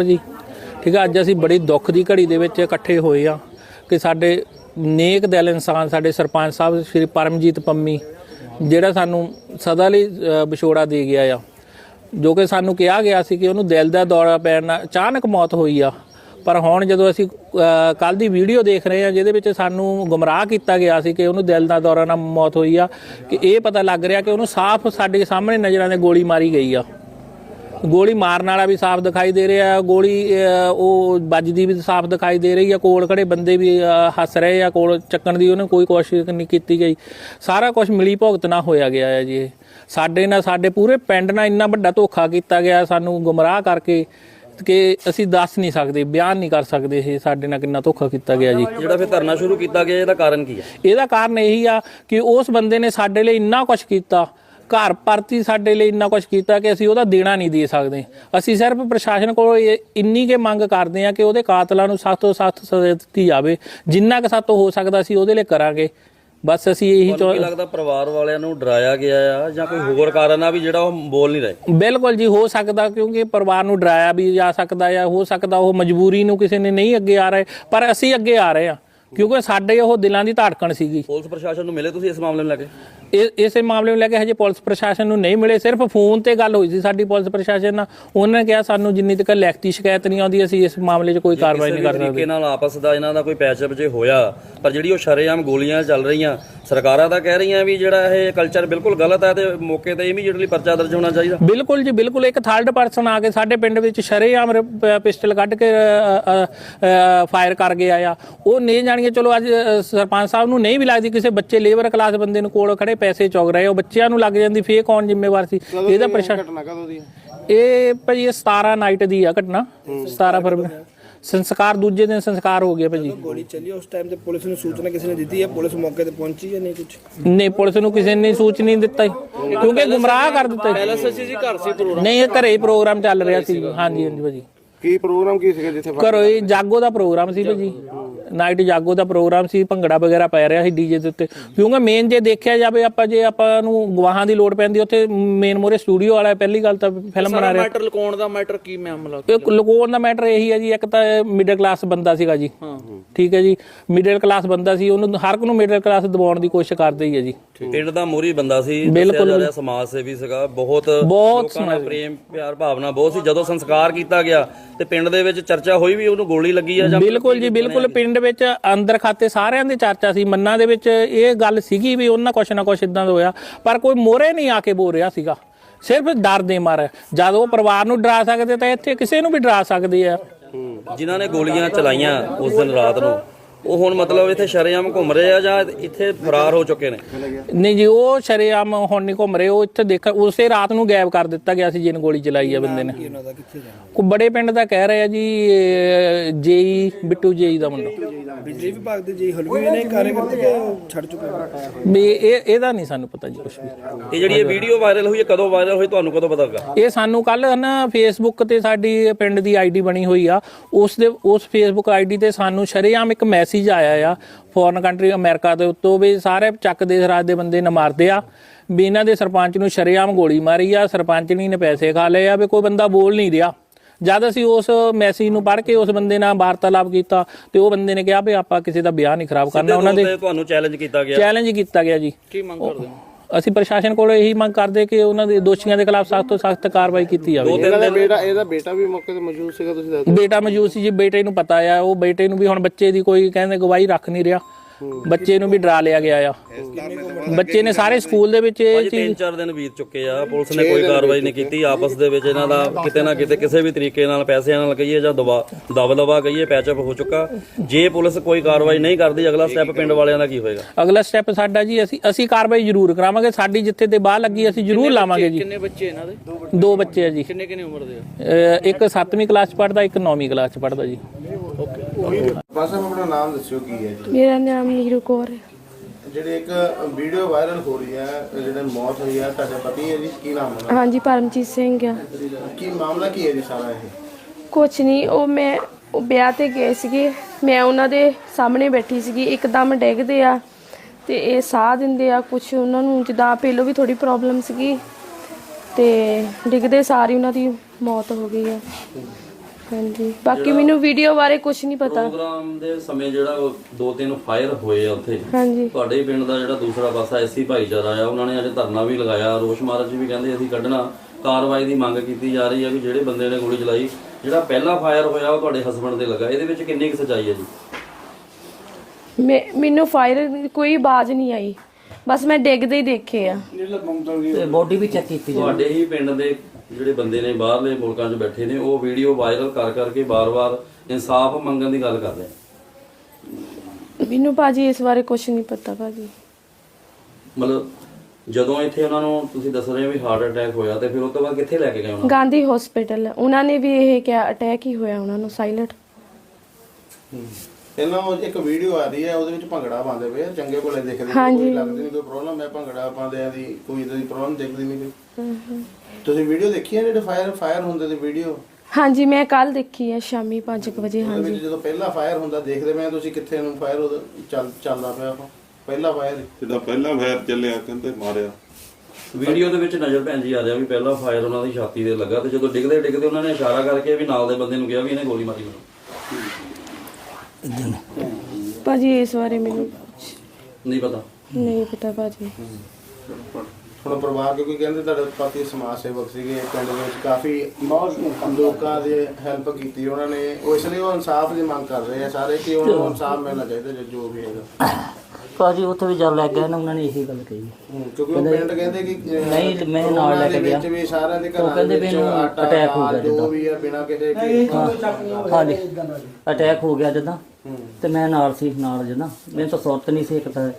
ਸਾਹਿਬ ਜੀ ਠੀਕ ਹੈ ਅੱਜ ਅਸੀਂ ਬੜੀ ਦੁੱਖ ਦੀ ਘੜੀ ਦੇ ਵਿੱਚ ਇਕੱਠੇ ਹੋਏ ਆ ਕਿ ਸਾਡੇ ਨੇਕ ਦਿਲ ਇਨਸਾਨ, ਸਾਡੇ ਸਰਪੰਚ ਸਾਹਿਬ ਸ਼੍ਰੀ ਪਰਮਜੀਤ ਪੰਮੀ, ਜਿਹੜਾ ਸਾਨੂੰ ਸਦਾ ਲਈ ਵਿਛੋੜਾ ਦੇ ਗਿਆ ਆ। ਜੋ ਕਿ ਸਾਨੂੰ ਕਿਹਾ ਗਿਆ ਸੀ ਕਿ ਉਹਨੂੰ ਦਿਲ ਦਾ ਦੌਰਾ ਪੈਣ ਨਾਲ ਅਚਾਨਕ ਮੌਤ ਹੋਈ ਆ। ਪਰ ਹੁਣ ਜਦੋਂ ਅਸੀਂ ਕੱਲ ਦੀ ਵੀਡੀਓ ਦੇਖ ਰਹੇ ਹਾਂ ਜਿਹਦੇ ਵਿੱਚ ਸਾਨੂੰ ਗੁੰਮਰਾਹ ਕੀਤਾ ਗਿਆ ਸੀ ਕਿ ਉਹਨੂੰ ਦਿਲ ਦਾ ਦੌਰਾ ਨਾਲ ਮੌਤ ਹੋਈ ਆ, ਕਿ ਇਹ ਪਤਾ ਲੱਗ ਰਿਹਾ ਕਿ ਉਹਨੂੰ ਸਾਫ਼ ਸਾਡੇ ਸਾਹਮਣੇ ਨਜ਼ਰਾਂ ਦੇ ਗੋਲੀ ਮਾਰੀ ਗਈ ਆ। ਗੋਲੀ ਮਾਰਨ ਵਾਲਾ ਵੀ ਸਾਫ਼ ਦਿਖਾਈ ਦੇ ਰਿਹਾ ਗੋਲੀ ਉਹ ਵੱਜਦੀ ਵੀ ਸਾਫ਼ ਦਿਖਾਈ ਦੇ ਰਹੀ ਆ ਕੋਲ ਖੜੇ ਬੰਦੇ ਵੀ ਹੱਸ ਰਹੇ ਆ ਕੋਲ ਚੱਕਣ ਦੀ ਉਹਨੇ ਕੋਈ ਕੋਸ਼ਿਸ਼ ਨਹੀਂ ਕੀਤੀ ਗਈ। ਸਾਰਾ ਕੁਝ ਮਿਲੀ ਭੁਗਤ ਨਾਲ ਹੋਇਆ ਗਿਆ ਹੈ ਜੀ। ਸਾਡੇ ਨਾਲ ਸਾਡੇ ਪੂਰੇ ਪਿੰਡ ਨਾਲ ਇੰਨਾ ਵੱਡਾ ਧੋਖਾ ਕੀਤਾ ਗਿਆ ਸਾਨੂੰ ਗੁੰਮਰਾਹ ਕਰਕੇ ਕਿ ਅਸੀਂ ਦੱਸ ਨਹੀਂ ਸਕਦੇ ਬਿਆਨ ਨਹੀਂ ਕਰ ਸਕਦੇ ਇਹ ਸਾਡੇ ਨਾਲ ਕਿੰਨਾ ਧੋਖਾ ਕੀਤਾ ਗਿਆ ਜੀ। ਜਿਹੜਾ ਫਿਰ ਧਰਨਾ ਸ਼ੁਰੂ ਕੀਤਾ ਗਿਆ ਇਹਦਾ ਕਾਰਨ ਕੀ ਹੈ ਇਹਦਾ ਕਾਰਨ ਇਹੀ ਆ ਕਿ ਉਸ ਬੰਦੇ ਨੇ ਸਾਡੇ ਲਈ ਇੰਨਾ ਕੁਝ ਕੀਤਾ ਘਰ ਪਰਤੀ ਸਾਡੇ ਲਈ ਇੰਨਾ ਕੁਝ ਕੀਤਾ ਕਿ ਅਸੀਂ ਉਹਦਾ ਦੇਣਾ ਨਹੀਂ ਦੇ ਸਕਦੇ। ਅਸੀਂ ਸਿਰਫ ਪ੍ਰਸ਼ਾਸਨ ਕੋਲੋਂ ਇੰਨੀ ਕੇ ਮੰਗ ਕਰਦੇ ਆ ਕਿ ਉਹਦੇ ਕਾਤਲਾਂ ਨੂੰ ਸਖਤ ਤੋਂ ਸਖਤ ਸਜ਼ਾ ਦਿੱਤੀ ਜਾਵੇ। ਜਿੰਨਾ ਕੁ ਸਾਤੋਂ ਹੋ ਸਕਦਾ ਸੀ ਉਹਦੇ ਲਈ ਕਰਾਂਗੇ। ਬਸ ਅਸੀਂ ਇਹੀ ਕੀ ਲੱਗਦਾ ਪਰਿਵਾਰ ਵਾਲਿਆਂ ਨੂੰ ਡਰਾਇਆ ਗਿਆ ਆ ਜਾਂ ਕੋਈ ਹੋਰ ਕਾਰਨ ਆ ਵੀ ਜਿਹੜਾ ਉਹ ਬੋਲ ਨਹੀਂ ਰਹੇ? ਬਿਲਕੁਲ ਜੀ ਹੋ ਸਕਦਾ ਕਿਉਂਕਿ ਪਰਿਵਾਰ ਨੂੰ ਡਰਾਇਆ ਵੀ ਜਾ ਸਕਦਾ ਆ ਹੋ ਸਕਦਾ ਉਹ ਮਜਬੂਰੀ ਨੂੰ ਕਿਸੇ ਨੇ ਨਹੀਂ ਅੱਗੇ ਆ ਰਹੇ ਪਰ ਅਸੀਂ ਅੱਗੇ ਆ ਰਹੇ ਆ ਕਿਉਂਕਿ ਸਾਡੇ ਉਹ ਦਿਲਾਂ ਦੀ ਧੜਕਣ ਸੀਗੀ। ਪੁਲਿਸ ਪ੍ਰਸ਼ਾਸਨ ਨੂੰ ਮਿਲੇ ਤੁਸੀਂ ਇਸ ਮਾਮਲੇ ਨੂੰ ਲੈ ਕੇ? ਇਹ ਇਸੇ ਮਾਮਲੇ ਨੂੰ ਲੈ ਕੇ ਹਜੇ ਪੁਲਿਸ ਪ੍ਰਸ਼ਾਸਨ ਨੂੰ ਨਹੀਂ ਮਿਲੇ। ਸਿਰਫ ਫੋਨ ਤੇ ਗੱਲ ਹੋਈ ਸੀ ਸਾਡੀ ਪੁਲਿਸ ਪ੍ਰਸ਼ਾਸਨ ਨਾਲ। ਉਹਨਾਂ ਨੇ ਕਿਹਾ ਸਾਨੂੰ ਜਿੰਨੀ ਤੱਕ ਲਿਖਤੀ ਸ਼ਿਕਾਇਤ ਨਹੀਂ ਆਉਂਦੀ ਅਸੀਂ ਇਸ ਮਾਮਲੇ 'ਚ ਕੋਈ ਕਾਰਵਾਈ ਨਹੀਂ ਕਰ ਸਕਦੇ। ਤਰੀਕੇ ਨਾਲ ਆਪਸ ਦਾ ਇਹਨਾਂ ਦਾ ਕੋਈ ਪੈਚਅਪ ਜੇ ਹੋਇਆ ਪਰ ਜਿਹੜੀ ਉਹ ਸ਼ਰੇਆਮ ਗੋਲੀਆਂ ਚੱਲ ਰਹੀਆਂ ਸਰਕਾਰਾਂ ਤਾਂ ਕਹਿ ਰਹੀਆਂ ਵੀ ਜਿਹੜਾ ਇਹ ਕਲਚਰ ਬਿਲਕੁਲ ਗਲਤ ਹੈ ਤੇ ਮੌਕੇ ਤੇ ਇਮੀਡੀਏਟਲੀ ਪਰਚਾ ਦਰਜ ਹੋਣਾ ਚਾਹੀਦਾ। ਬਿਲਕੁਲ ਜੀ ਬਿਲਕੁਲ। ਇੱਕ ਥਰਡ ਪਰਸਨ ਆ ਕੇ ਸਾਡੇ ਪਿੰਡ ਵਿੱਚ ਸ਼ਰੇਆਮ ਪਿਸਟਲ ਕੱਢ ਕੇ ਫਾਇਰ ਕਰ ਗਿਆ ਆ ਉਹ ਨਹੀਂ ਜਾਣੀਏ ਚਲੋ ਅੱਜ ਸਰਪੰਚ ਸਾਹਿਬ ਨੂੰ ਨਹੀਂ ਵੀ ਲੱਗਦੀ ਕਿਸੇ ਬੱਚੇ ਲੇਬਰ ਕਲਾਸ ਬੰਦੇ ਨੂੰ ਕੋਲ ਖੜੇ ਪੈਸੇ ਚੁਗ ਰਹੇ ਉਹ ਬੱਚਿਆਂ ਨੂੰ ਲੱਗ ਜਾਂਦੀ ਫੇਰ ਕੌਣ ਜ਼ਿੰਮੇਵਾਰ ਸੀ? ਇਹਦਾ ਪ੍ਰਸ਼ਾਸਨ ਘਟਨਾ ਕਦੋਂ ਦੀ? ਹੈ? ਇਹ ਭਾਜੀ ਇਹ 17 ਨਾਈਟ ਦੀ ਆ ਘਟਨਾ 17 ਫਰਵਰੀ ਸੰਸਕਾਰ ਦੂਜੇ ਦਿਨ ਸੰਸਕਾਰ ਹੋ ਗਿਆ ਭਾਜੀ। ਗੋਲੀ ਚੱਲੀ ਉਸ ਟਾਈਮ ਤੇ ਪੁਲਿਸ ਨੂੰ ਸੂਚਨਾ ਕਿਸੇ ਨੇ ਦਿੱਤੀ ਹੈ? ਪੁਲਿਸ ਮੌਕੇ ਤੇ ਪਹੁੰਚੀ ਜਾਂ ਨਹੀਂ ਕੁਝ ਨਹੀਂ ਪੁਲਿਸ ਨੂੰ ਕਿਸੇ ਨੇ ਸੂਚ ਨਹੀਂ ਦਿੱਤਾ ਜੀ, ਕਿਉਂਕਿ ਗੁੰਮਰਾਹ ਕਰ ਦਿੱਤਾ। ਪਹਿਲਾਂ ਸੀ ਘਰ ਸੀ ਪ੍ਰੋਗਰਾਮ? ਨਹੀਂ ਇਹ ਘਰੇ ਹੀ ਪ੍ਰੋਗਰਾਮ ਚੱਲ ਰਿਹਾ ਸੀ। ਹਾਂਜੀ ਹਾਂਜੀ ਭਾਜੀ। ਕੀ ਪ੍ਰੋਗਰਾਮ ਕੀ ਸੀਗਾ ਜਿੱਥੇ ਘਰੋਂ ਹੀ ਜਾਗੋ ਦਾ ਪ੍ਰੋਗਰਾਮ ਸੀ ਭਾਜੀ। ਨਾਈਟ ਜਾਗੋ ਦਾ ਪ੍ਰੋਗਰਾਮ ਸੀ ਭੰਗੜਾ ਵਗੈਰਾ ਪੈ ਰਿਹਾ ਸੀ ਡੀਜੇ ਦੇ ਉੱਤੇ। ਕਿਉਂਕਿ ਮੇਨ ਜੇ ਦੇਖਿਆ ਜਾਵੇ ਆਪਾਂ ਜੇ ਆਪਾਂ ਨੂੰ ਗਵਾਹਾਂ ਦੀ ਲੋੜ ਪੈਂਦੀ ਉੱਥੇ ਮੇਨ ਮੋਰੇ ਸਟੂਡੀਓ ਵਾਲਾ ਪਹਿਲੀ ਗੱਲ ਤਾਂ ਫਿਲਮ ਬਣਾ ਰਿਹਾ। ਮੈਟਰ ਲਕਾਉਣ ਦਾ ਮੈਟਰ ਕੀ ਮਾਮਲਾ ਇੱਕ ਲੁਕਾਉਣ ਦਾ ਮੈਟਰ ਇਹੀ ਹੈ ਜੀ ਇੱਕ ਤਾਂ ਮਿਡਲ ਕਲਾਸ ਬੰਦਾ ਸੀਗਾ ਜੀ। ਠੀਕ ਹੈ ਜੀ। ਮਿਡਲ ਕਲਾਸ ਬੰਦਾ ਸੀ ਉਹਨੂੰ ਹਰ ਇੱਕ ਨੂੰ ਮਿਡਲ ਕਲਾਸ ਦਬਾਉਣ ਦੀ ਕੋਸ਼ਿਸ਼ ਕਰਦੇ ਹੀ ਹੈ ਜੀ। ਪਿੰਡ ਦਾ ਮੋਰੀ ਬੰਦਾ ਸੀ ਬਿਲਕੁਲ। ਦੱਸਿਆ ਜਾ ਰਿਹਾ ਸਮਾਜ ਸੇਵੀ ਸੀਗਾ। ਬਹੁਤ ਬਹੁਤ ਲੋਕਾਂ ਨਾਲ ਪ੍ਰੇਮ ਪਿਆਰ ਭਾਵਨਾ ਬਹੁਤ ਸੀ। ਜਦੋਂ ਸੰਸਕਾਰ ਕੀਤਾ ਗਿਆ ਤੇ ਪਿੰਡ ਦੇ ਵਿੱਚ ਚਰਚਾ ਹੋਈ ਵੀ ਉਹਨੂੰ ਗੋਲੀ ਲੱਗੀ ਆ ਜਾਂ ਬਿਲਕੁਲ ਜੀ ਬਿਲਕੁਲ ਪਿੰਡ ਵਿੱਚ ਅੰਦਰ ਖਾਤੇ ਸਾਰਿਆਂ ਦੀ ਚਰਚਾ ਸੀ ਮੰਨਾਂ ਦੇ ਵਿੱਚ ਇਹ ਗੱਲ ਸੀਗੀ ਵੀ ਉਹਨਾਂ ਕੁਛ ਨਾ ਕੁਛ ਇਦਾਂ ਦਾ ਹੋਇਆ ਪਰ ਕੋਈ ਮੋਰੇ ਨਹੀਂ ਆ ਕੇ ਬੋਲ ਰਿਹਾ ਸੀਗਾ। ਸਿਰਫ ਡਰ ਦੇ ਮਾਰੇ। ਜਦ ਉਹ ਪਰਿਵਾਰ ਨੂੰ ਡਰਾ ਸਕਦੇ ਤਾਂ ਇੱਥੇ ਕਿਸੇ ਨੂੰ ਵੀ ਡਰਾ ਸਕਦੇ ਆ। ਜਿਨ੍ਹਾਂ ਨੇ ਗੋਲੀਆਂ ਚਲਾਈਆਂ ਉਸ ਦਿਨ ਰਾਤ ਨੂੰ। ਉਹ ਹੁਣ ਮਤਲਬ ਇੱਥੇ ਸ਼ਰੇਆਮ ਘੁੰਮ ਰਹੇ ਆ ਜਾਂ ਇੱਥੇ ਫਰਾਰ ਹੋ ਚੁੱਕੇ ਨੇ? ਨਹੀਂ ਜੀ ਉਹ ਸ਼ਰੇਆਮ ਹੁਣ ਨਹੀਂ ਘੁੰਮ ਰਹੇ ਉਹ ਇੱਥੇ ਦੇਖ ਉਸੇ ਰਾਤ ਨੂੰ ਗਾਇਬ ਕਰ ਦਿੱਤਾ ਗਿਆ ਸੀ ਜਿਹਨ ਗੋਲੀ ਚਲਾਈ ਆ ਬੰਦੇ ਨੇ। ਕੋ ਬੜੇ ਪਿੰਡ ਦਾ ਕਹਿ ਰਹੇ ਆ ਜੀ ਜੇਈ ਬਿੱਟੂ ਜੇਈ ਦਾ ਮੁੰਡਾ। ਬਿਜਲੀ ਵਿਭਾਗ ਦੇ ਜੀ ਹਲਵੇ ਨੇ ਕਾਰਜਕਰਤਾ ਛੱਡ ਚੁੱਕੇ ਨੇ ਵੀ ਇਹ ਇਹਦਾ ਨਹੀਂ ਸਾਨੂੰ ਪਤਾ ਜੀ ਕੁਝ ਵੀ। ਇਹ ਜਿਹੜੀ ਇਹ ਵੀਡੀਓ ਵਾਇਰਲ ਹੋਈ ਹੈ ਕਦੋਂ ਵਾਇਰਲ ਹੋਈ ਤੁਹਾਨੂੰ ਕਦੋਂ ਪਤਾ ਲੱਗਾ? ਇਹ ਸਾਨੂੰ ਕੱਲ ਨਾ ਫੇਸਬੁੱਕ ਤੇ ਸਾਡੀ ਪਿੰਡ ਦੀ ਆਈਡੀ ਬਣੀ ਹੋਈ ਆ। ਉਸ ਦੇ ਉਸ ਫੇਸਬੁੱਕ ਆਈਡੀ ਤੇ ਸਾਨੂੰ ਸ਼ਰੇਆਮ ਇੱਕ ਮੈਸੇਜ ਆਇਆ ਆ ਫੋਰਨ ਕੰਟਰੀ ਅਮਰੀਕਾ ਦੇ ਉੱਤੋਂ ਵੀ ਸਾਰੇ ਚੱਕ ਦੇ ਰਾਜ ਦੇ ਬੰਦੇ ਨੇ ਮਾਰਦੇ ਆ ਵੀ ਇਹਨਾਂ ਦੇ ਸਰਪੰਚ ਨੂੰ ਸ਼ਰੇਆਮ ਗੋਲੀ ਮਾਰੀ ਆ ਸਰਪੰਚਣੀ ਨੇ ਪੈਸੇ ਖਾ ਲਏ ਆ ਵੀ ਕੋਈ ਬੰਦਾ ਬੋਲ ਨਹੀਂ ਰਿਹਾ। ਜਦ ਅਸੀਂ ਉਸ ਮੈਸੇਜ ਨੂੰ ਪੜ੍ਹ ਕੇ ਉਸ ਬੰਦੇ ਨਾਲ ਵਾਰਤਾਲਾਪ ਕੀਤਾ ਤੇ ਉਹ ਬੰਦੇ ਨੇ ਕਿਹਾ ਵੀ ਆਪਾਂ ਕਿਸੇ ਦਾ ਵਿਆਹ ਨਹੀਂ ਖਰਾਬ ਕਰਨਾ ਉਹਨਾਂ ਦੇ ਤੇ ਤੁਹਾਨੂੰ ਚੈਲੰਜ ਕੀਤਾ ਗਿਆ। ਚੈਲੰਜ ਕੀਤਾ ਗਿਆ ਜੀ। ਕੀ ਮੰਗ ਕਰਦੇ ਹੋ? ਅਸੀਂ ਪ੍ਰਸ਼ਾਸਨ ਕੋਲੋਂ ਇਹੀ ਮੰਗ ਕਰਦੇ ਕਿ ਉਹਨਾਂ ਦੇ ਦੋਸ਼ੀਆਂ ਦੇ ਖਿਲਾਫ ਸਖਤ ਤੋਂ ਸਖਤ ਕਾਰਵਾਈ ਕੀਤੀ ਜਾਵੇ। ਇਹਦਾ ਦਾ ਬੇਟਾ ਇਹਦਾ ਬੇਟਾ ਵੀ ਮੌਕੇ ਤੇ ਮੌਜੂਦ ਸੀਗਾ ਤੁਸੀਂ ਦੱਸ ਬੇਟਾ ਮੌਜੂਦ ਸੀ ਜੀ ਬੇਟੇ ਨੂੰ ਪਤਾ ਆ ਉਹ ਬੇਟੇ ਨੂੰ ਵੀ ਹੁਣ ਬੱਚੇ ਦੀ ਕੋਈ ਕਹਿੰਦੇ ਗਵਾਹੀ ਰੱਖ ਨਹੀਂ ਰਿਹਾ। ਬੱਚੇ ਨੂੰ ਵੀ ਡਰਾ ਲਿਆ ਗਿਆ ਆ। ਬੱਚੇ ਨੇ ਸਾਰੇ ਸਕੂਲ ਦੇ ਵਿੱਚ ਇਹ ਚੀਜ਼ ਤਿੰਨ ਚਾਰ ਦਿਨ ਬੀਤ ਚੁੱਕੇ ਆ। ਪੁਲਿਸ ਨੇ ਕੋਈ ਕਾਰਵਾਈ ਨਹੀਂ ਕੀਤੀ। ਆਪਸ ਦੇ ਵਿੱਚ ਇਹਨਾਂ ਦਾ ਕਿਤੇ ਨਾ ਕਿਤੇ ਕਿਸੇ ਵੀ ਤਰੀਕੇ ਨਾਲ ਪੈਸਿਆਂ ਨਾਲ ਕਹੀਏ ਜਾਂ ਦਬਾ ਦਬ ਦਬਾ ਕਹੀਏ ਪੈਚਅਪ ਹੋ ਚੁੱਕਾ। ਜੇ ਪੁਲਿਸ ਕੋਈ ਕਾਰਵਾਈ ਨਹੀਂ ਕਰਦੀ ਅਗਲਾ ਸਟੈਪ ਪਿੰਡ ਵਾਲਿਆਂ ਦਾ ਕੀ ਹੋਏਗਾ? ਅਗਲਾ ਸਟੈਪ ਸਾਡਾ ਜੀ ਅਸੀਂ ਅਸੀਂ ਕਾਰਵਾਈ ਜ਼ਰੂਰ ਕਰਾਵਾਂਗੇ। ਸਾਡੀ ਜਿੱਥੇ ਤੇ ਬਾਹ ਲੱਗੀ ਅਸੀਂ ਜ਼ਰੂਰ ਲਾਵਾਂਗੇ ਜੀ। ਕਿੰਨੇ ਬੱਚੇ ਇਹਨਾਂ ਦੇ? ਦੋ ਬੱਚੇ ਆ ਜੀ। ਕਿੰਨੇ ਕਿੰਨੇ ਉਮਰ ਦੇ ਇੱਕ 7ਵੀਂ ਕਲਾਸ ਚ ਪੜਦਾ ਇੱਕ 9ਵੀਂ ਕਲਾਸ ਚ ਪੜਦਾ ਜੀ। ਬਸ ਆਪਣਾ ਨਾਮ ਦੱਸਿਓ ਕੀ ਹੈ ਜੀ? ਮੇਰਾ ਨਾਮ ਨੀਰੂ ਕੌਰ ਹੈ। ਜਿਹੜੇ ਇੱਕ ਵੀਡੀਓ ਵਾਇਰਲ ਹੋ ਰਹੀ ਹੈ ਜਿਹੜੇ ਮੌਤ ਹੋਈ ਹੈ ਤੁਹਾਡੇ ਪਤੀ ਹੈ ਜੀ ਕੀ ਨਾਮ ਹੈ? ਹਾਂਜੀ ਪਰਮਜੀਤ ਸਿੰਘ ਆ। ਕੀ ਮਾਮਲਾ ਕੀ ਹੈ ਜੀ ਸਾਰਾ ਇਹ? ਕੁਛ ਨਹੀਂ ਉਹ ਮੈਂ ਉਹ ਵਿਆਹ ਤੇ ਗਏ ਸੀਗੇ। ਮੈਂ ਉਹਨਾਂ ਦੇ ਸਾਹਮਣੇ ਬੈਠੀ ਸੀਗੀ ਇੱਕਦਮ ਡਿੱਗਦੇ ਆ ਤੇ ਇਹ ਸਾਹ ਦਿੰਦੇ ਆ ਕੁਛ ਉਹਨਾਂ ਨੂੰ ਜਿੱਦਾਂ ਪਹਿਲੋਂ ਵੀ ਥੋੜੀ ਪ੍ਰੋਬਲਮ ਸੀਗੀ ਤੇ ਡਿੱਗਦੇ ਸਾਰੀ ਉਹਨਾਂ ਦੀ ਮੌਤ ਹੋ ਗਈ ਆ। ਹਾਂਜੀ। ਬਾਕੀ ਮੈਨੂੰ ਵੀਡੀਓ ਬਾਰੇ ਕੁਝ ਨਹੀਂ ਪਤਾ। ਪ੍ਰੋਗਰਾਮ ਦੇ ਸਮੇਂ ਜਿਹੜਾ ਉਹ ਦੋ ਤਿੰਨ ਫਾਇਰ ਹੋਏ ਆ ਉੱਥੇ। ਹਾਂਜੀ। ਤੁਹਾਡੇ ਪਿੰਡ ਦਾ ਜਿਹੜਾ ਦੂਸਰਾ ਪਾਸਾ ਐਸੀ ਭਾਈਚਾਰਾ ਆ ਉਹਨਾਂ ਨੇ ਅੱਜ ਧਰਨਾ ਵੀ ਲਗਾਇਆ। ਰੋਸ਼ ਮਾਰਚ ਵੀ ਕਹਿੰਦੇ ਅਸੀਂ ਕੱਢਣਾ। ਕਾਰਵਾਈ ਦੀ ਮੰਗ ਕੀਤੀ ਜਾ ਰਹੀ ਹੈ ਵੀ ਜਿਹੜੇ ਬੰਦੇ ਨੇ ਗੋਲੀ ਚਲਾਈ ਜਿਹੜਾ ਪਹਿਲਾ ਫਾਇਰ ਹੋਇਆ ਉਹ ਤੁਹਾਡੇ ਹਸਬੰਡ ਦੇ ਲੱਗਾ। ਇਹਦੇ ਵਿੱਚ ਕਿੰਨੀ ਕੁ ਸੱਚਾਈ ਹੈ ਜੀ? ਮੈਂ ਮੈਨੂੰ ਫਾਇਰ ਕੋਈ ਆਵਾਜ਼ ਨਹੀਂ ਆਈ। ਬਸ ਮੈਂ ਡਿੱਗਦੇ ਹੀ ਦੇਖੇ ਆ। ਬੋਡੀ ਵੀ ਚੈੱਕ ਕੀਤੀ ਤੁਹਾਡੇ ਹੀ ਪਿੰਡ ਦੇ ਜਿਹੜੇ ਬੰਦੇ ਨੇ ਬਾਹਰਲੇ ਮੁਲਕਾਂ 'ਚ ਬੈਠੇ ਨੇ ਉਹ ਵੀਡੀਓ ਵਾਇਰਲ ਕਰ ਕਰਕੇ ਬਾਰ-ਬਾਰ ਇਨਸਾਫ ਮੰਗਣ ਦੀ ਗੱਲ ਕਰਦੇ ਆ ਮੈਨੂੰ ਭਾਜੀ ਇਸ ਬਾਰੇ ਕੁਝ ਨਹੀਂ ਪਤਾ ਭਾਜੀ। ਮਤਲਬ ਜਦੋਂ ਇੱਥੇ ਉਹਨਾਂ ਨੂੰ ਤੁਸੀਂ ਦੱਸ ਰਹੇ ਹੋ ਵੀ ਹਾਰਟ ਅਟੈਕ ਹੋਇਆ ਤੇ ਫਿਰ ਉਸ ਤੋਂ ਬਾਅਦ ਕਿੱਥੇ ਲੈ ਕੇ ਗਏ ਉਹਨਾਂ ਨੂੰ? ਗਾਂਧੀ ਹਸਪੀਟਲ ਉਹਨਾਂ ਨੇ ਵੀ ਇਹ ਕਿਹਾ ਅਟੈਕ ਹੀ ਹੋਇਆ ਉਹਨਾਂ ਨੂੰ ਸਾਇਲੈਂਟ ਇਹਨਾਂ ਉਹ ਇੱਕ ਵੀਡੀਓ ਆ ਰਹੀ ਹੈ ਉਹਦੇ ਵਿੱਚ ਭੰਗੜਾ ਪਾਉਂਦੇ ਪਏ ਆ ਚੰਗੇ ਭਲੇ ਦਿਖਦੇ ਹਾਂਜੀ। ਕੋਈ ਲੱਗਦੀ ਨਹੀਂ ਕੋਈ ਪ੍ਰੋਬਲਮ ਹੈ ਭੰਗੜਾ ਪਾਉਂਦਿਆਂ ਦੀ ਕੋਈ ਇਦਾਂ ਦੀ ਪ੍ਰੋਬਲਮ ਦਿਖਦੀ ਨਹੀਂ ਕੋਈ। ਤੁਸੀਂ ਵੀਡੀਓ ਦੇਖੀ ਹੈ ਜਿਹੜੇ ਫਾਇਰ ਫਾਇਰ ਹੁੰਦੇ ਤੇ ਵੀਡੀਓ ਹਾਂਜੀ ਮੈਂ ਕੱਲ ਦੇਖੀ ਹੈ ਸ਼ਾਮੀ 5 ਵਜੇ ਉਹਦੇ ਹਾਂਜੀ। ਵਿੱਚ ਜਦੋਂ ਪਹਿਲਾ ਫਾਇਰ ਹੁੰਦਾ ਦੇਖਦੇ ਮੈਂ ਤੁਸੀਂ ਕਿੱਥੇ ਨੂੰ ਫਾਇਰ ਚੱਲ ਚੱਲਦਾ ਪਿਆ ਉਹ। ਪਹਿਲਾ ਫਾਇਰ ਜਿੱਦਾਂ ਪਹਿਲਾਂ ਫਾਇਰ ਚੱਲਿਆ ਕਹਿੰਦੇ ਮਾਰਿਆ। ਵੀਡੀਓ ਦੇ ਵਿੱਚ ਨਜ਼ਰ ਭੈਣ ਜੀ ਆ ਰਿਹਾ ਵੀ ਪਹਿਲਾ ਫਾਇਰ ਉਹਨਾਂ ਦੀ ਛਾਤੀ ਤੇ ਲੱਗਾ ਤੇ ਜਦੋਂ ਡਿੱਗਦੇ ਡਿੱਗਦੇ ਉਹਨਾਂ ਨੇ ਇਸ਼ਾਰਾ ਕਰਕੇ ਵੀ ਨਾਲ ਦੇ ਬੰਦੇ ਨੂੰ ਕਿਹਾ ਵੀ ਇਹਨੇ ਗੋਲੀ ਮਾਰੀ ਮੈਨੂੰ। ਭਾਜੀ ਇਸ ਬਾਰੇ ਮੈਨੂੰ ਨਹੀਂ ਪਤਾ। ਨਹੀਂ ਪਤਾ ਭਾਜੀ। ਹੁਣ ਪਰਿਵਾਰ ਕਿਉਂਕਿ ਕਹਿੰਦੇ ਤੁਹਾਡੇ ਪਤੀ ਸਮਾਜ ਸੇਵਕ ਸੀਗੇ ਪਿੰਡ ਦੇ ਵਿੱਚ ਕਾਫੀ ਲੋਕਾਂ ਦੇ ਹੈਲਪ ਕੀਤੀ ਉਹਨਾਂ ਨੇ। ਉਹ ਇਸ ਲਈ ਉਹ ਇਨਸਾਫ ਦੀ ਮੰਗ ਕਰ ਰਹੇ ਆ ਸਾਰੇ ਕਿ ਉਹਨਾਂ ਨੂੰ ਇਨਸਾਫ ਮਿਲਣਾ ਚਾਹੀਦਾ ਜੋ- ਜੋ ਵੀ ਹੈਗਾ। ਭਾਜੀ ਉੱਥੇ ਵੀ ਜਦ ਲੱਗ ਗਿਆ ਨਾ ਉਹਨਾਂ ਨੇ ਇਹੀ ਗੱਲ ਕਹੀ। ਹੂੰ, ਕਿਉਂਕਿ ਉਹ ਪਿੰਡ ਕਹਿੰਦੇ ਕਿ ਅਹ, ਨਹੀਂ, ਮੈਂ ਨਾਲ ਕਰੋਨਾ ਲੈ ਕੇ ਦੇ ਵਿੱਚ ਗਿਆ। ਵੀ ਸਾਰਿਆਂ ਦੇ ਉਹ ਘਰਾਂ ਕਹਿੰਦੇ ਦੇ ਵੀ ਵਿੱਚ ਇਹਨੂੰ ਆਟਾ attack ਹੋ ਦਾਲ, ਗਿਆ ਜੋ ਜਿੱਦਾਂ। ਵੀ ਆ ਬਿਨਾਂ ਕਿਸੇ ਹਾਂਜੀ। ਅਟੈਕ ਹੋ ਗਿਆ ਜਦਾਂ। ਤੇ ਮੈਂ ਨਾਲ ਸੀ ਨਾਲ ਜਦਾਂ ਮੈਨੂੰ ਤਾਂ ਸੁਰਤ ਨਹੀਂ ਸੀ ਇੱਕ ਤਾਂ।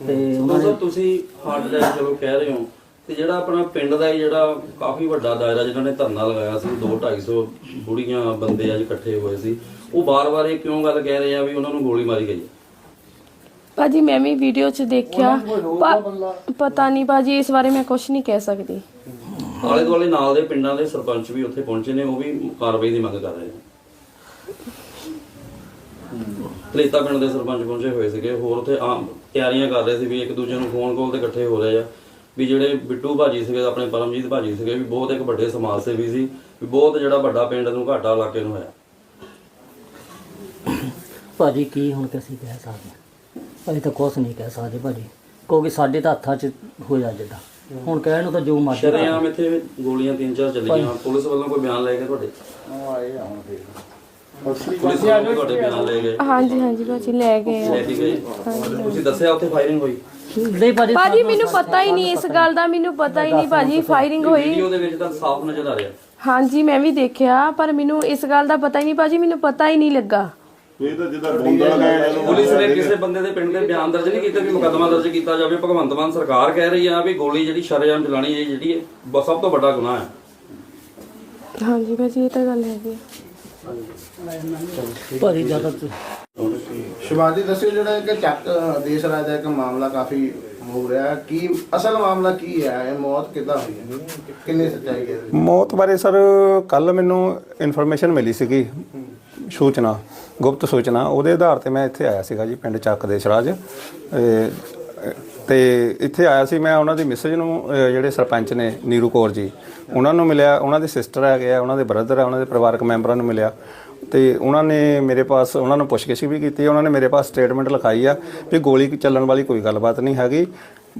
ਤੇ ਉਹਨਾਂ ਨੇ ਮਤਲਬ ਤੁਸੀਂ ਹਾਰਟ ਅਟੈਕ ਚਲੋ ਕਹਿ ਰਹੇ ਹੋ ਤੇ ਜਿਹੜਾ ਆਪਣਾ ਪਿੰਡ ਦਾ ਹੀ ਜਿਹੜਾ ਕਾਫੀ ਵੱਡਾ ਦਾਇਰਾ ਜਿਨ੍ਹਾਂ ਨੇ ਧਰਨਾ ਲਗਾਇਆ ਸੀ 2 250 ਬੁੜੀਆਂ ਬੰਦੇ ਅੱਜ ਇਕੱਠੇ ਹੋਏ ਸੀ ਉਹ ਬਾਰ-ਬਾਰ ਇਹ ਕਿਉਂ ਗੱਲ ਕਹਿ ਰਹੇ ਆ ਵੀ ਉਹਨਾਂ ਨੂੰ ਗੋਲੀ ਮਾਰੀ ਗਈ ਭਾਜੀ ਮੈਂ ਵੀ ਵੀਡੀਓ 'ਚ ਦੇਖਿਆ। ਪ- ਪਤਾ ਨਹੀਂ ਭਾਜੀ ਇਸ ਬਾਰੇ ਮੈਂ ਕੁਝ ਨਹੀਂ ਕਹਿ ਸਕਦੀ। ਆਲੇ ਦੁਆਲੇ ਨਾਲ ਦੇ ਪਿੰਡਾਂ ਦੇ ਸਰਪੰਚ ਵੀ ਉੱਥੇ ਪਹੁੰਚੇ ਨੇ ਉਹ ਵੀ ਕਾਰਵਾਈ ਦੀ ਮੰਗ ਕਰ ਰਹੇ ਨੇ। ਤਲੇਤਾ ਪਿੰਡ ਦੇ ਸਰਪੰਚ ਪਹੁੰਚੇ ਹੋਏ ਸੀਗੇ ਹੋਰ ਉੱਥੇ ਆਮ ਤਿਆਰੀਆਂ ਕਰ ਰਹੇ ਸੀ ਵੀ ਇੱਕ ਦੂਜੇ ਨੂੰ ਫੋਨ ਕਾਲ ਤੇ ਇਕੱਠੇ ਹੋ ਰਹੇ ਆ ਵੀ ਜਿਹੜੇ ਬਿੱਟੂ ਭਾਜੀ ਸੀਗੇ ਆਪਣੇ ਪਰਮਜੀਤ ਭਾਜੀ ਸੀਗੇ ਵੀ ਬਹੁਤ ਇੱਕ ਵੱਡੇ ਸਮਾਜ ਸੇਵੀ ਸੀ ਵੀ ਬਹੁਤ ਜਿਹੜਾ ਵੱਡਾ ਪਿੰਡ ਨੂੰ ਘਾਟਾ ਇਲਾਕੇ ਨੂੰ ਹੋਇਆ। ਭਾਜੀ ਕੀ ਹੁਣ ਕਿ ਅਸੀਂ ਕਹਿ ਸਕਦੇ ਹਾਂ? ਅਸੀਂ ਤਾਂ ਕੁਝ ਨਹੀਂ ਕਹਿ ਸਕਦੇ ਭਾਜੀ ਕਿਉਂਕਿ ਸਾਡੇ ਤਾਂ ਹੱਥਾਂ 'ਚ ਹੋਇਆ ਜਿੱਦਾਂ। ਹੁਣ ਕਹਿਣ ਨੂੰ ਤਾਂ ਜੋ ਮਰਜ਼ੀ ਸ਼ਰੇਆਮ ਇੱਥੇ ਗੋਲੀਆਂ ਤਿੰਨ ਚਾਰ ਚੱਲੀਆਂ ਪੁਲਿਸ ਵੱਲੋਂ ਕੋਈ ਬਿਆਨ ਲੈ ਕੇ ਤੁਹਾਡੇ? ਪੁਲਿਸ ਵੱਲੋਂ ਤੁਹਾਡੇ ਬਿਆਨ ਲੈ ਗਏ। ਹਾਂਜੀ ਹਾਂਜੀ ਭਾਜੀ ਲੈ ਗਏ ਆ। ਲੈ ਕੇ ਗਏ? ਤੁਸੀਂ ਦੱਸਿਆ ਉੱਥੇ ਫਾਇਰਿੰਗ ਹੋਈ? ਨਹੀਂ ਭਾਜੀ ਭਾਜੀ ਮੈਨੂੰ ਪਤਾ ਹੀ ਨਹੀਂ ਇਸ ਗੱਲ ਦਾ ਮੈਨੂੰ ਪਤਾ ਹੀ ਨਹੀਂ ਭਾਜੀ ਫਾਇਰਿੰਗ ਹੋਈ। ਵੀਡੀਓ ਦੇ ਵਿੱਚ ਤਾਂ ਸਾਫ਼ ਨਜ਼ਰ ਆ ਰਿਹਾ। ਹਾਂਜੀ ਮੈਂ ਵੀ ਦੇਖਿਆ ਪਰ ਮੈਨੂੰ ਇਸ ਗੱਲ ਦਾ ਪਤਾ ਹੀ ਨਹੀਂ ਭਾਜੀ ਮੈਨੂੰ ਪਤਾ ਹੀ ਨਹੀਂ ਲੱਗਾ। ਇਹ ਤਾਂ ਜਿੱਦਾਂ ਬੋਂਦਾ ਲਗਾਇਆ ਪੁਲਿਸ ਨੇ ਕਿਸੇ ਬੰਦੇ ਦੇ ਪਿੰਡ ਦੇ ਬਿਆਨ ਦਰਜ ਨਹੀਂ ਕੀਤਾ ਵੀ ਮੁਕੱਦਮਾ ਦਰਜ ਕੀਤਾ ਜਾਵੇ। ਭਗਵੰਤ ਮਾਨ ਸਰਕਾਰ ਕਹਿ ਰਹੀ ਆ ਵੀ ਗੋਲੀ ਜਿਹੜੀ ਸ਼ਰੇਆਮ ਚਲਾਣੀ ਹੈ ਜਿਹੜੀ ਹੈ ਬ- ਸਭ ਤੋਂ ਵੱਡਾ ਗੁਨਾਹ ਹੈ। ਹਾਂਜੀ ਭਾਜੀ ਇਹ ਤਾਂ ਗੱਲ ਹੈਗੀ ਆ। ਜ਼ਿਆਦਾ ਸ਼ਿਵਾਜੀ ਦੱਸਿਓ ਜਿਹੜਾ ਇੱਕ ਚੱਕ ਦੇਸ਼ ਰਾਜ ਦਾ ਇੱਕ ਮਾਮਲਾ ਕਾਫੀ ਹੋ ਰਿਹਾ ਹੈ। ਕੀ ਅਸਲ ਮਾਮਲਾ ਕੀ ਹੈ? ਇਹ ਮੌਤ ਕਿੱਦਾਂ ਹੋਈ ਹੈ? ਕਿੰਨੀ ਸੱਚਾਈ ਹੈ? ਮੌਤ ਬਾਰੇ ਸਰ ਕੱਲ ਮੈਨੂੰ ਇਨਫੋਰਮੇਸ਼ਨ ਮਿਲੀ ਸੀਗੀ। ਸੂਚਨਾ ਗੁਪਤ ਸੂਚਨਾ ਉਹਦੇ ਆਧਾਰ ਤੇ ਮੈਂ ਇੱਥੇ ਆਇਆ ਸੀਗਾ ਜੀ ਪਿੰਡ ਚੱਕ ਦੇ ਸਰਾਜ ਇਹ, ਤੇ ਇੱਥੇ ਆਇਆ ਸੀ ਮੈਂ ਉਹਨਾਂ ਦੀ ਮਿਸਜ ਨੂੰ ਅਹ, ਜਿਹੜੇ ਸਰਪੰਚ ਨੇ ਨੀਰੂ ਕੌਰ ਜੀ। ਉਹਨਾਂ ਨੂੰ ਮਿਲਿਆ ਉਹਨਾਂ ਦੇ ਸਿਸਟਰ ਹੈਗੇ ਆ ਉਹਨਾਂ ਦੇ ਬ੍ਰਦਰ ਆ ਉਹਨਾਂ ਦੇ ਪਰਿਵਾਰਕ ਮੈਂਬਰਾਂ ਨੂੰ ਮਿਲਿਆ। ਤੇ ਉਹਨਾਂ ਨੇ ਮੇਰੇ ਪਾਸ ਉਹਨਾਂ ਨੂੰ ਪੁੱਛਗਿੱਛ ਵੀ ਕੀਤੀ ਉਹਨਾਂ ਨੇ ਮੇਰੇ ਪਾਸ ਸਟੇਟਮੈਂਟ ਲਿਖਾਈ ਆ ਵੀ ਗੋਲੀ ਚੱਲਣ ਵਾਲੀ ਕੋਈ ਗੱਲਬਾਤ ਨਹੀਂ ਹੈਗੀ।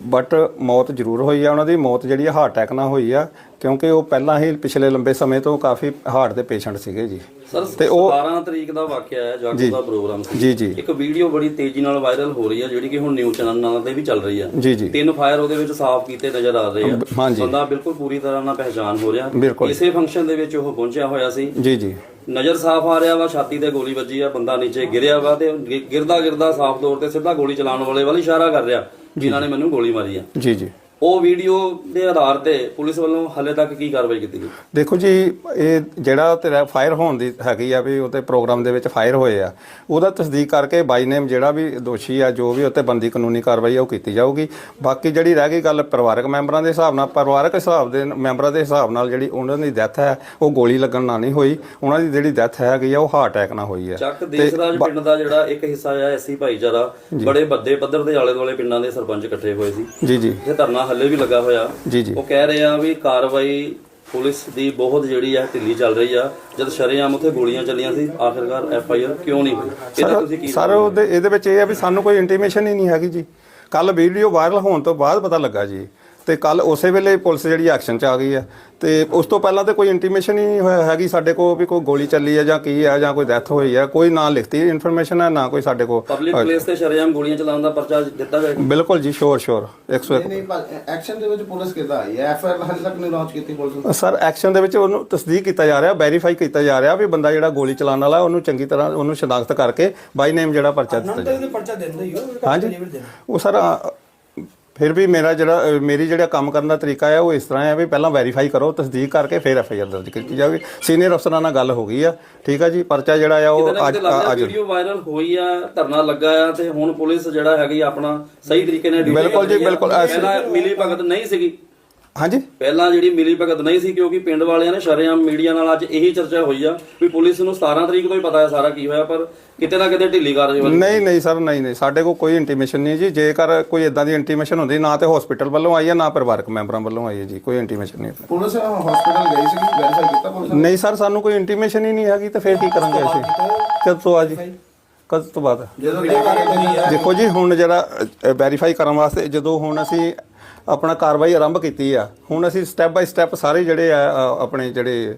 ਬਟ ਮੌਤ ਜ਼ਰੂਰ ਹੋਈ ਆ ਉਹਨਾਂ ਦੀ ਮੌਤ ਜਿਹੜੀ ਆ ਹਾਰਟ ਅਟੈਕ ਨਾਲ ਹੋਈ ਆ ਕਿਉਂਕਿ ਉਹ ਪਹਿਲਾਂ ਹੀ ਪਿਛਲੇ ਲੰਬੇ ਸਮੇਂ ਤੋਂ ਕਾਫੀ ਹਾਰਟ ਦੇ ਪੇਸ਼ੈਂਟ ਸੀਗੇ ਜੀ। ਸਰ ਤੇ ਉਹ 17 ਤਰੀਕ ਦਾ ਵਾਕਿਆ ਹੈ ਜਾਗੋ। ਦਾ ਪ੍ਰੋਗਰਾਮ ਸੀ। ਜੀ ਜੀ। ਇੱਕ ਵੀਡੀਓ ਬੜੀ ਤੇਜ਼ੀ ਨਾਲ ਵਾਇਰਲ ਹੋ ਰਹੀ ਹੈ ਜਿਹੜੀ ਕਿ ਹੁਣ ਨਿਊਜ਼ ਚੈਨਲਾਂ ਤੇ ਵੀ ਚੱਲ ਰਹੀ ਹੈ ਜੀ ਜੀ। ਤਿੰਨ ਫਾਇਰ ਉਹਦੇ ਵਿੱਚ ਸਾਫ਼ ਕੀਤੇ ਨਜ਼ਰ ਆ ਰਹੇ ਆ। ਹਾਂਜੀ। ਬੰਦਾ ਬਿਲਕੁਲ ਪੂਰੀ ਤਰ੍ਹਾਂ ਨਾਲ ਪਹਿਚਾਨ ਹੋ ਰਿਹਾ। ਇਸੇ ਫੰਕਸ਼ਨ ਦੇ ਵਿੱਚ ਉਹ ਪਹੁੰਚਿਆ ਹੋਇਆ ਸੀ। ਜੀ ਜੀ। ਨਜ਼ਰ ਸਾਫ਼ ਆ ਰਿਹਾ ਵਾ ਛਾਤੀ ਤੇ ਗੋਲੀ ਵੱਜੀ ਆ ਬੰਦਾ ਨੀਚੇ ਗਿਰਿਆ ਵਾ ਤੇ ਗਿਰਦਾ ਗਿਰਦਾ ਸਾਫ਼ ਤੌਰ ਤੇ ਸਿੱਧਾ ਗੋਲੀ ਚਲਾਉਣ ਵਾਲੇ ਵੱਲ ਇਸ਼ਾਰਾ ਕਰ ਰਿਹਾ। ਜਿਨ੍ਹਾਂ ਨੇ ਮੈਨੂੰ ਗੋਲੀ ਮਾਰੀ ਆ। ਜੀ ਜੀ। ਉਹ ਵੀਡੀਓ ਦੇ ਆਧਾਰ ਤੇ ਪੁਲਿਸ ਵੱਲੋਂ ਹਲੇ ਤੱਕ ਕੀ ਕਾਰਵਾਈ ਕੀਤੀ ਗਈ? ਦੇਖੋ ਜੀ ਇਹ ਜਿਹੜਾ ਤੇਰਾ ਫਾਇਰ ਹੋਣ ਦੀ ਹੈਗੀ ਆ ਵੀ ਉਹਤੇ ਪ੍ਰੋਗਰਾਮ ਦੇ ਵਿੱਚ ਫਾਇਰ ਹੋਏ ਆ ਉਹਦਾ ਤਸਦੀਕ ਕਰਕੇ ਬਾਈ ਨੇਮ ਜਿਹੜਾ ਵੀ ਦੋਸ਼ੀ ਆ ਜੋ ਵੀ ਉੱਤੇ ਬੰਦੀ ਕਾਨੂੰਨੀ ਕਾਰਵਾਈ ਆ ਉਹ ਕੀਤੀ ਜਾਊਗੀ। ਬਾਕੀ ਜਿਹੜੀ ਰਹਿ ਗਈ ਗੱਲ ਪਰਿਵਾਰਕ ਮੈਂਬਰਾਂ ਦੇ ਹਿਸਾਬ ਨਾਲ ਪਰਿਵਾਰਕ ਹਿਸਾਬ ਦੇ ਮੈਂਬਰਾਂ ਦੇ ਹਿਸਾਬ ਨਾਲ ਜਿਹੜੀ ਉਹਨਾਂ ਦੀ ਡੈਥ ਹੈ ਉਹ ਗੋਲੀ ਲੱਗਣ ਨਾਲ ਨਹੀਂ ਹੋਈ। ਉਹਨਾਂ ਦੀ ਜਿਹੜੀ ਡੈਥ ਹੈਗੀ ਆ ਉਹ ਹਾਰਟ ਅਟੈਕ ਨਾਲ ਹੋਈ ਆ। ਚੱਕ ਦੇਸਰਾਜ ਪਿੰਡ ਦਾ ਜਿਹੜਾ ਇੱਕ ਹਿੱਸਾ ਆ ਐਸੀ ਭਾਈਚਾਰਾ ਬੜੇ ਵੱਡੇ ਪੱਧਰ ਦੇ ਆਲੇ ਦੁਆਲੇ ਪਿੰਡਾਂ ਦੇ ਸਰਪੰਚ ਇਕੱਠੇ ਹੋਏ ਸੀ। ਜੀ ਜੀ। ਇਹ ਧਰਨਾ ਹੱਲੇ ਵੀ ਲੱਗਾ ਹੋਇਆ। ਜੀ ਜੀ। ਉਹ ਕਹਿ ਰਹੇ ਆ ਵੀ ਕਾਰਵਾਈ ਪੁਲਿਸ ਦੀ ਬਹੁਤ ਜਿਹੜੀ ਆ ਢਿੱਲੀ ਚੱਲ ਰਹੀ ਆ। ਜਦ ਸ਼ਰੇਆਮ ਉੱਥੇ ਗੋਲੀਆਂ ਚੱਲੀਆਂ ਸੀ ਆਖਿਰਕਾਰ ਐਫ ਆਈ ਆਰ ਕਿਉਂ ਨਹੀਂ ਹੋਈ? ਇਹਦਾ ਤੁਸੀਂ ਕੀ ਸਰ ਉਹਦੇ ਇਹਦੇ ਵਿੱਚ ਇਹ ਆ ਵੀ ਸਾਨੂੰ ਕੋਈ ਇੰਟੀਮੇਸ਼ਨ ਹੀ ਨਹੀਂ ਹੈਗੀ ਜੀ। ਕੱਲ ਵੀਡੀਓ ਵਾਇਰਲ ਹੋਣ ਤੋਂ ਬਾਅਦ ਪਤਾ ਲੱਗਾ ਜੀ। ਤੇ ਕੱਲ ਉਸੇ ਵੇਲੇ ਪੁਲਿਸ ਜਿਹੜੀ ਐਕਸ਼ਨ 'ਚ ਆ ਗਈ ਆ। ਤੇ ਉਸ ਤੋਂ ਪਹਿਲਾਂ ਤੇ ਕੋਈ ਇੰਟੀਮੇਸ਼ਨ ਹੀ ਨਹੀਂ ਹੋਇਆ ਹੈਗੀ ਸਾਡੇ ਕੋਲ ਵੀ ਕੋਈ ਗੋਲੀ ਚੱਲੀ ਹੈ ਜਾਂ ਕੀ ਹੈ ਜਾਂ ਕੋਈ ਡੈਥ ਹੋਈ ਹੈ ਕੋਈ ਨਾ ਲਿਖਤੀ ਇਨਫੋਰਮੇਸ਼ਨ ਹੈ ਨਾ ਕੋਈ ਸਾਡੇ ਕੋਲ ਪਬਲਿਕ ਪਲੇਸ ਤੇ ਸ਼ਰੇਆਮ ਗੋਲੀਆਂ ਚਲਾਉਣ ਦਾ ਪਰਚਾ ਦਿੱਤਾ ਗਿਆ ਬਿਲਕੁਲ ਜੀ ਸ਼ੋਰ ਸ਼ੋਰ 101 ਨਹੀਂ ਨਹੀਂ ਪਰ ਐਕਸ਼ਨ ਦੇ ਵਿੱਚ ਪੁਲਿਸ ਕਿੱਦਾਂ ਆਈ ਹੈ? ਐਫ ਆਈ ਆਰ ਹਾਲੇ ਤੱਕ ਨਹੀਂ ਲਾਂਚ ਕੀਤੀ ਪੁਲਿਸ ਨੇ। ਸਰ ਐਕਸ਼ਨ ਦੇ ਵਿੱਚ ਉਹਨੂੰ ਤਸਦੀਕ ਕੀਤਾ ਜਾ ਰਿਹਾ ਵੈਰੀਫਾਈ ਕੀਤਾ ਜਾ ਰਿਹਾ ਵੀ ਬੰਦਾ ਜਿਹੜਾ ਗੋਲੀ ਚਲਾਉਣ ਵਾਲਾ ਉਹਨੂੰ ਚੰਗੀ ਤਰ੍ਹਾਂ ਉਹਨੂੰ ਸ਼ਨਾਖਤ ਕਰਕੇ ਬਾਈ ਨੇਮ ਜਿਹੜਾ ਪਰਚਾ ਦਿੱਤਾ ਜਾਵੇ। ਪਰਚਾ ਦਿੰਦਾ ਹੀ ਹੋ ਹਾਂਜੀ। ਉਹ ਸਰ ਫਿਰ ਵੀ ਮੇਰਾ ਜਿਹੜਾ ਅ, ਮੇਰੀ ਜਿਹੜਾ ਕੰਮ ਕਰਨ ਦਾ ਤਰੀਕਾ ਹੈ ਉਹ ਇਸ ਤਰ੍ਹਾਂ ਹੈ ਵੀ ਪਹਿਲਾਂ ਵੈਰੀਫਾਈ ਕਰੋ ਤਸਦੀਕ ਕਰਕੇ ਫਿਰ ਐਫ ਆਈ ਆਰ ਦਰਜ ਕੀਤੀ ਜਾਵੇ ਸੀਨੀਅਰ ਅਫਸਰਾਂ ਨਾਲ ਗੱਲ ਹੋ ਗਈ ਆ ਠੀਕ ਆ ਜੀ ਪਰਚਾ ਜਿਹੜਾ ਆ ਉਹ ਅੱਜ ਅੱਜ ਵੀਡੀਓ ਵਾਇਰਲ ਹੋਈ ਆ ਧਰਨਾ ਲੱਗਾ ਆ ਤੇ ਹੁਣ ਪੁਲਿਸ ਜਿਹੜਾ ਹੈਗੀ ਆਪਣਾ ਸਹੀ ਤਰੀਕੇ ਨਾਲ duty ਬਿਲਕੁਲ ਜੀ, ਕਰ ਰਹੀ ਆ। ਬਿਲਕੁਲ। ਪਹਿਲਾਂ ਮਿਲੀ ਭਗਤ ਨਹੀਂ ਸੀਗੀ ਹਾਂਜੀ? ਪਹਿਲਾਂ ਜਿਹੜੀ ਮਿਲੀ ਭਗਤ ਨਹੀਂ ਸੀ ਕਿਉਂਕਿ ਪਿੰਡ ਵਾਲਿਆਂ ਨੇ ਸ਼ਰੇਆਮ ਮੀਡੀਆ ਨਾਲ ਅੱਜ ਇਹੀ ਚਰਚਾ ਹੋਈ ਆ ਵੀ ਪੁਲਿਸ ਨੂੰ 17 ਤਰੀਕ ਤੋਂ ਹੀ ਪਤਾ ਹੈ ਸਾਰਾ ਕੀ ਹੋਇਆ ਪਰ ਕਿਤੇ ਨਾ ਕਿਤੇ ਢਿੱਲੀ ਕਾਰਜ ਵੱਲ ਨਹੀਂ ਨਹੀਂ ਸਰ ਨਹੀਂ ਨਹੀਂ। ਸਾਡੇ ਕੋਲ ਕੋਈ ਇੰਟੀਮੇਸ਼ਨ ਨਹੀਂ ਜੀ। ਜੇਕਰ ਕੋਈ ਇਦਾਂ ਦੀ ਇੰਟੀਮੇਸ਼ਨ ਹੁੰਦੀ ਨਾ ਤੇ ਹਸਪੀਟਲ ਵੱਲੋਂ ਆਈ ਹੈ ਨਾ ਪਰਿਵਾਰਕ ਮੈਂਬਰਾਂ ਵੱਲੋਂ ਆਈ ਹੈ ਜੀ। ਕੋਈ ਇੰਟੀਮੇਸ਼ਨ ਨਹੀਂ। ਪੁਲਿਸ ਹਸਪੀਟਲ ਗਈ ਸੀ ਵੈਰੀਫਾਈ ਕੀਤਾ ਪੁਲਿਸ ਨਹੀਂ ਸਰ ਸਾਨੂੰ ਕੋਈ ਇੰਟੀਮੇਸ਼ਨ ਹੀ ਨਹੀਂ ਹੈਗੀ ਤਾਂ ਫਿਰ ਕੀ ਕਰਾਂਗੇ ਅਸੀਂ? ਕਦ ਤੋਂ ਆ ਜੀ? ਕਦ ਤੋਂ ਬਾਅਦ? ਦੇਖੋ ਜੀ ਹੁਣ ਜਿਹੜਾ ਵੈਰੀਫਾਈ ਕਰਨ ਵਾਸਤੇ ਜਦੋਂ ਹੁਣ ਅਸੀਂ ਆਪਣਾ ਕਾਰਵਾਈ ਆਰੰਭ ਕੀਤੀ ਆ। ਹੁਣ ਅਸੀਂ ਸਟੈਪ ਬਾਈ ਸਟੈਪ ਸਾਰੇ ਜਿਹੜੇ ਆ ਅ, ਆਪਣੇ ਜਿਹੜੇ